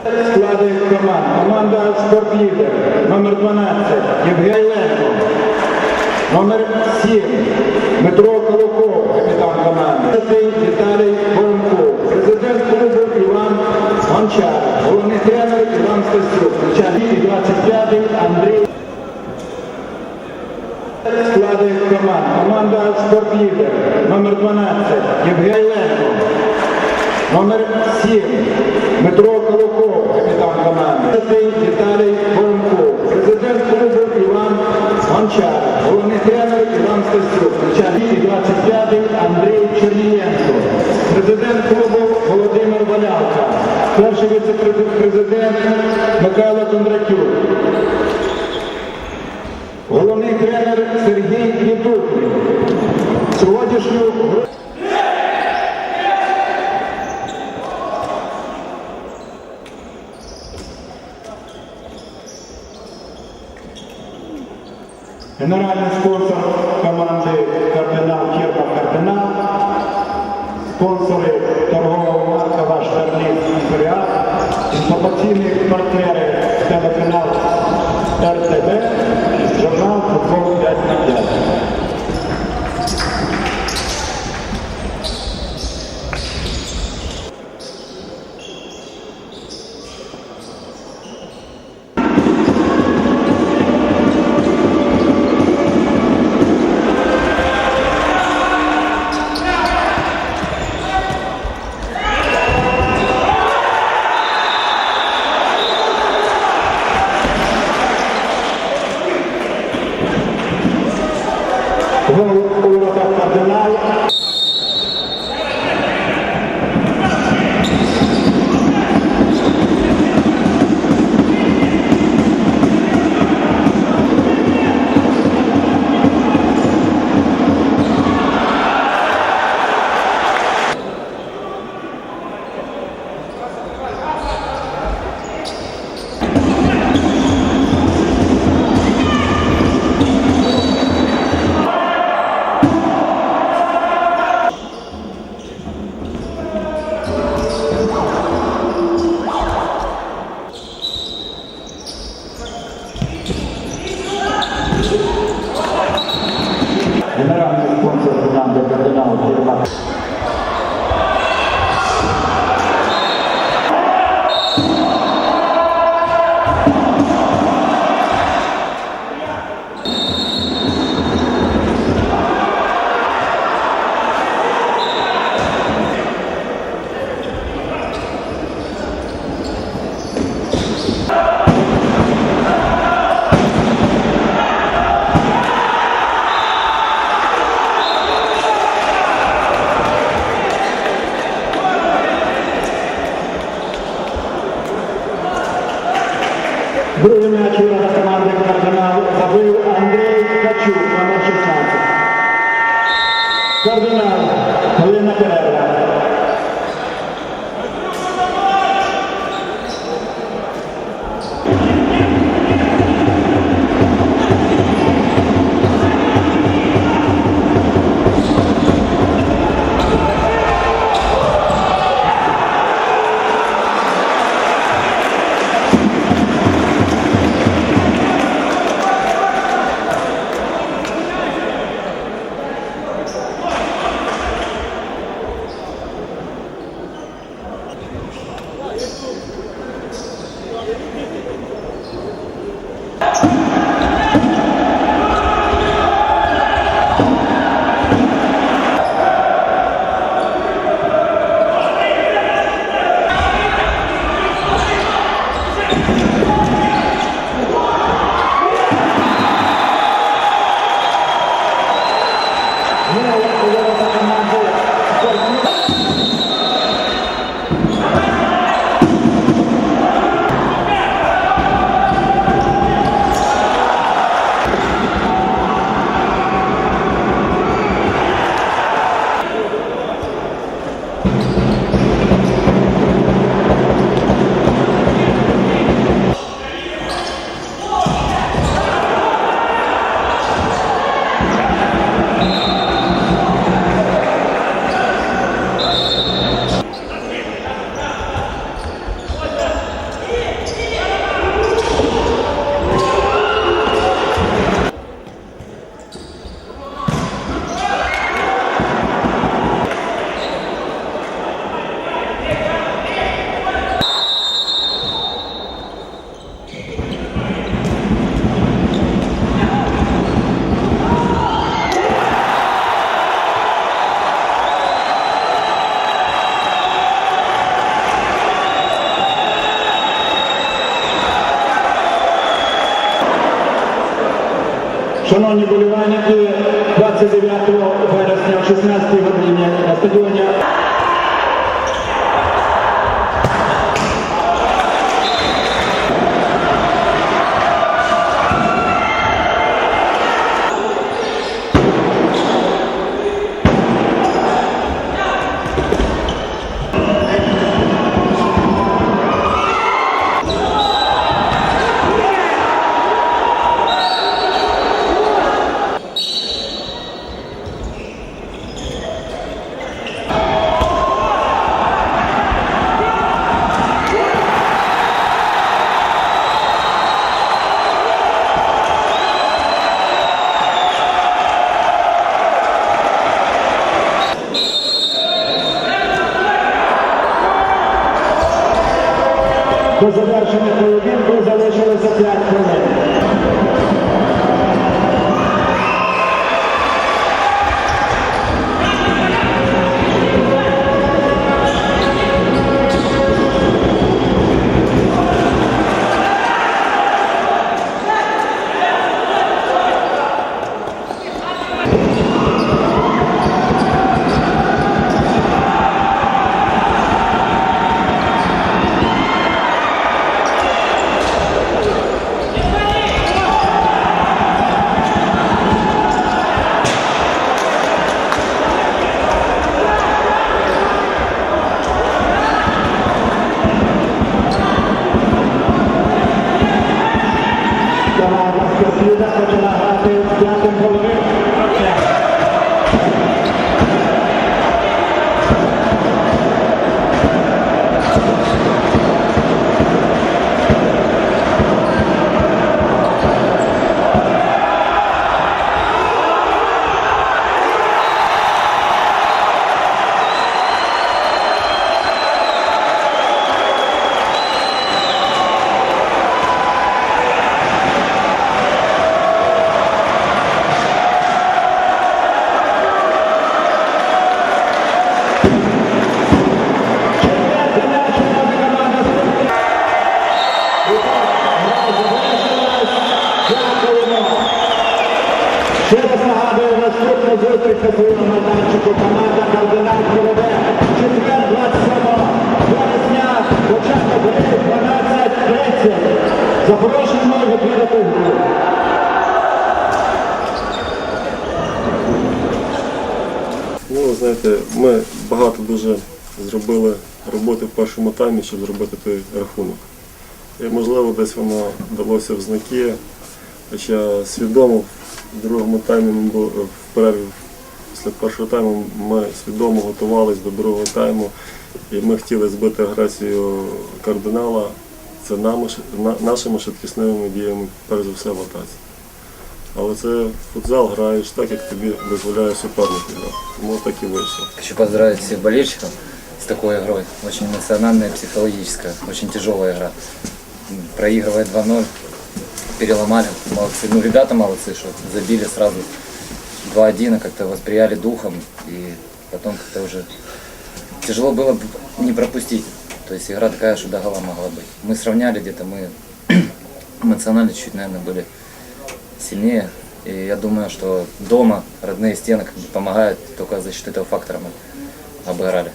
Склади команд. Команда «Спортлідер» номер 12 Євгеєнко. Номер 7 Дмитро Колоков, капітан команди. Віталій Воронков. Президент клубу Іван Гончар. Головний тренер Іван Стасюк. Начальник 25 Андрій. Склади команд. Команда «Спортлідер» номер 12 Євгеєнко. Номер 7 Дмитро Колоков, команди. Віталій Воронков. Президент клубу Іван Гончар. Головний тренер Іван Стасюк. Начальник 25-й Андрій Чернієнко. Президент клубу Володимир Валявка. Перший віце-президент Михайло Кондратюк. Інформаційні партнери телеканал РТБ. Журнал Футбол 5 на 5. Гол concertul am de pe la o Druhým Шановні болівальники, 29 вересня о 16 годині на стадіоні До завершення поєдинку залишилося 5 хвилин. Ми багато дуже зробили роботи в першому таймі, щоб зробити той рахунок. І, можливо, десь воно далося в знаки, хоча свідомо в другому таймі ми були в перерві після першого тайму ми свідомо готувалися до другого тайму і ми хотіли збити агресію кардинала. Це нашими швидкісними діями, перш за все, в атаці. Але це футзал граєш так, як тобі дозволяє суперник грати. Тому так і вийшло. Хочу поздравить всех болельщиков с такой игрой. Очень эмоциональная, психологическая, очень тяжелая игра. М, Проигрывая 2-0, переломали. Молодцы. Ну, ребята молодцы, что забили сразу 2-1, а как-то восприяли духом. И потом как-то уже тяжело было б не пропустить. То есть игра такая, что до гола могла быть. Мы сравняли где-то, мы эмоционально чуть, наверное, были сильнее. И я думаю, что дома родные стены как бы помогают, только за счет этого фактора мы обыграли.